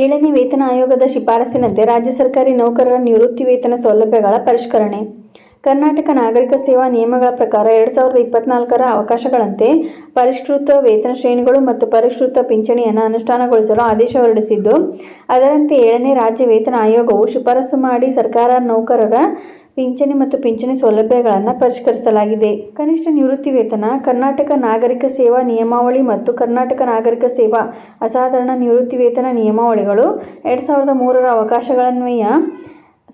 ಏಳನೇ ವೇತನ ಆಯೋಗದ ಶಿಫಾರಸಿನಂತೆ ರಾಜ್ಯ ಸರ್ಕಾರಿ ನೌಕರರ ನಿವೃತ್ತಿ ವೇತನ ಸೌಲಭ್ಯಗಳ ಪರಿಷ್ಕರಣೆ. ಕರ್ನಾಟಕ ನಾಗರಿಕ ಸೇವಾ ನಿಯಮಗಳ ಪ್ರಕಾರ ಎರಡು ಸಾವಿರದ ಇಪ್ಪತ್ನಾಲ್ಕರ ಅವಕಾಶಗಳಂತೆ ಪರಿಷ್ಕೃತ ವೇತನ ಶ್ರೇಣಿಗಳು ಮತ್ತು ಪರಿಷ್ಕೃತ ಪಿಂಚಣಿಯನ್ನು ಅನುಷ್ಠಾನಗೊಳಿಸಲು ಆದೇಶ ಹೊರಡಿಸಿದ್ದು, ಅದರಂತೆ ಏಳನೇ ರಾಜ್ಯ ವೇತನ ಆಯೋಗವು ಶಿಫಾರಸು ಮಾಡಿ ಸರ್ಕಾರ ನೌಕರರ ಪಿಂಚಣಿ ಮತ್ತು ಪಿಂಚಣಿ ಸೌಲಭ್ಯಗಳನ್ನು ಪರಿಷ್ಕರಿಸಲಾಗಿದೆ. ಕನಿಷ್ಠ ನಿವೃತ್ತಿ ವೇತನ ಕರ್ನಾಟಕ ನಾಗರಿಕ ಸೇವಾ ನಿಯಮಾವಳಿ ಮತ್ತು ಕರ್ನಾಟಕ ನಾಗರಿಕ ಸೇವಾ ಅಸಾಧಾರಣ ನಿವೃತ್ತಿ ವೇತನ ನಿಯಮಾವಳಿಗಳು ಎರಡು ಸಾವಿರದ ಮೂರರ ಅವಕಾಶಗಳನ್ವಯ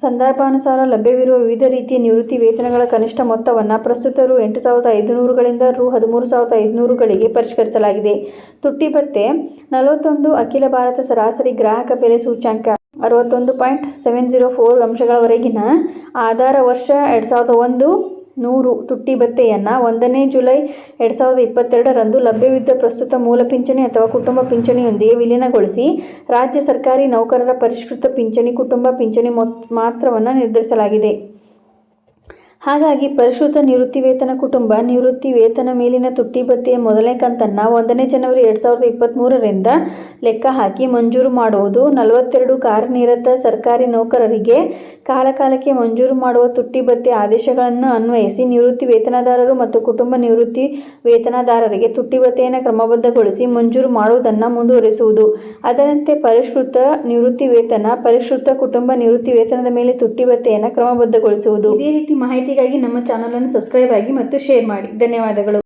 ಸಂದರ್ಭಾನುಸಾರ ಲಭ್ಯವಿರುವ ವಿವಿಧ ರೀತಿಯ ನಿವೃತ್ತಿ ವೇತನಗಳ ಕನಿಷ್ಠ ಮೊತ್ತವನ್ನು ಪ್ರಸ್ತುತ ರು ಎಂಟು ಸಾವಿರದ ಐದುನೂರುಗಳಿಂದ ರು ಹದಿಮೂರು ಸಾವಿರದ ಐದುನೂರುಗಳಿಗೆ ಪರಿಷ್ಕರಿಸಲಾಗಿದೆ. ತುಟ್ಟಿ ಭತ್ಯೆ ನಲವತ್ತೊಂದು ಅಖಿಲ ಭಾರತ ಸರಾಸರಿ ಗ್ರಾಹಕ ಬೆಲೆ ಸೂಚ್ಯಂಕ ಅರವತ್ತೊಂದು ಪಾಯಿಂಟ್ ಸೆವೆನ್ ಜೀರೋ ಫೋರ್ ಅಂಶಗಳವರೆಗಿನ ಆಧಾರ ವರ್ಷ ಎರಡು ಸಾವಿರದ ಒಂದು ನೂರು ತುಟ್ಟಿ ಭತ್ತೆಯನ್ನು ಒಂದನೇ ಜುಲೈ ಎರಡು ಸಾವಿರದ ಇಪ್ಪತ್ತೆರಡರಂದು ಲಭ್ಯವಿದ್ದ ಪ್ರಸ್ತುತ ಮೂಲ ಪಿಂಚಣಿ ಅಥವಾ ಕುಟುಂಬ ಪಿಂಚಣಿಯೊಂದಿಗೆ ವಿಲೀನಗೊಳಿಸಿ ರಾಜ್ಯ ಸರ್ಕಾರಿ ನೌಕರರ ಪರಿಷ್ಕೃತ ಪಿಂಚಣಿ ಕುಟುಂಬ ಪಿಂಚಣಿ ಮೊತ್ತ ಮಾತ್ರವನ್ನು ನಿರ್ಧರಿಸಲಾಗಿದೆ. ಹಾಗಾಗಿ ಪರಿಶುದ್ಧ ನಿವೃತ್ತಿ ವೇತನ ಕುಟುಂಬ ನಿವೃತ್ತಿ ವೇತನ ಮೇಲಿನ ತುಟ್ಟಿ ಭತ್ಯೆಯ ಮೊದಲನೇ ಕಂತನ್ನು ಒಂದನೇ ಜನವರಿ ಎರಡು ಸಾವಿರದ ಇಪ್ಪತ್ತ್ಮೂರರಿಂದ ಲೆಕ್ಕ ಹಾಕಿ ಮಂಜೂರು ಮಾಡುವುದು. ನಲವತ್ತೆರಡು ಕಾರ್ಯನಿರತ ಸರ್ಕಾರಿ ನೌಕರರಿಗೆ ಕಾಲಕಾಲಕ್ಕೆ ಮಂಜೂರು ಮಾಡುವ ತುಟ್ಟಿ ಭತ್ಯೆ ಆದೇಶಗಳನ್ನು ಅನ್ವಯಿಸಿ ನಿವೃತ್ತಿ ವೇತನದಾರರು ಮತ್ತು ಕುಟುಂಬ ನಿವೃತ್ತಿ ವೇತನದಾರರಿಗೆ ತುಟ್ಟಿ ಭತ್ಯೆಯನ್ನು ಕ್ರಮಬದ್ಧಗೊಳಿಸಿ ಮಂಜೂರು ಮಾಡುವುದನ್ನು ಮುಂದುವರಿಸುವುದು. ಅದರಂತೆ ಪರಿಷ್ಕೃತ ನಿವೃತ್ತಿ ವೇತನ ಪರಿಷ್ಕೃತ ಕುಟುಂಬ ನಿವೃತ್ತಿ ವೇತನದ ಮೇಲೆ ತುಟ್ಟಿ ಭತ್ಯೆಯನ್ನು ಕ್ರಮಬದ್ಧಗೊಳಿಸುವುದು. ಇದೇ ರೀತಿ ಮಾಹಿತಿಗಾಗಿ ನಮ್ಮ ಚಾನಲನ್ನು ಸಬ್ಸ್ಕ್ರೈಬ್ ಆಗಿ ಮತ್ತು ಶೇರ್ ಮಾಡಿ. ಧನ್ಯವಾದಗಳು.